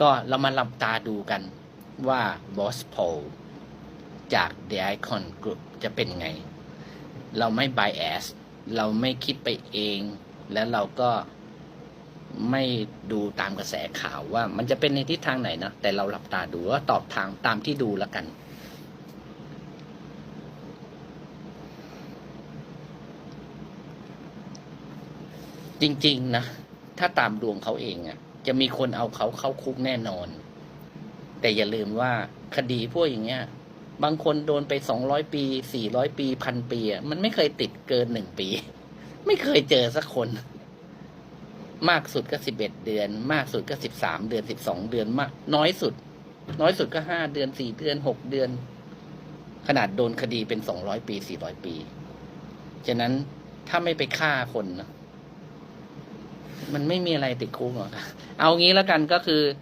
ก็เรามาลับตาดูกันว่าบอสโพลจาก The Icon Group จะเป็นไง เราไม่ bias เราไม่คิดไปเอง แล้วเราก็ไม่ดูตามกระแสข่าวว่ามันจะเป็นในทิศทางไหนนะ แต่เราหลับตาดูว่าตอบทางตามที่ดูแล้วกัน จริง ๆ นะ ถ้าตามดวงเขาเองอะ่ะ จะมีคนเอาเขาเข้าคุกแน่นอน แต่อย่าลืมว่าคดีพวกอย่างเงี้ย บางคนโดนไปสองร้อยปีสี่ร้อยปีพันปีมันไม่เคยติดเกินหนึ่งปี ไม่เคยเจอสักคน มากสุดก็สิบเอ็ดเดือน มากสุดก็สิบสามเดือนสิบสองเดือนมาก น้อยสุด น้อยสุดก็ห้าเดือนสี่เดือนหกเดือน ขนาดโดนคดีเป็นสองร้อยปีสี่ร้อยปี ฉะนั้นถ้าไม่ไปฆ่าคนนะ มันไม่มีอะไรติดคุกหรอกค่ะเอางี้แล้วกันก็คือ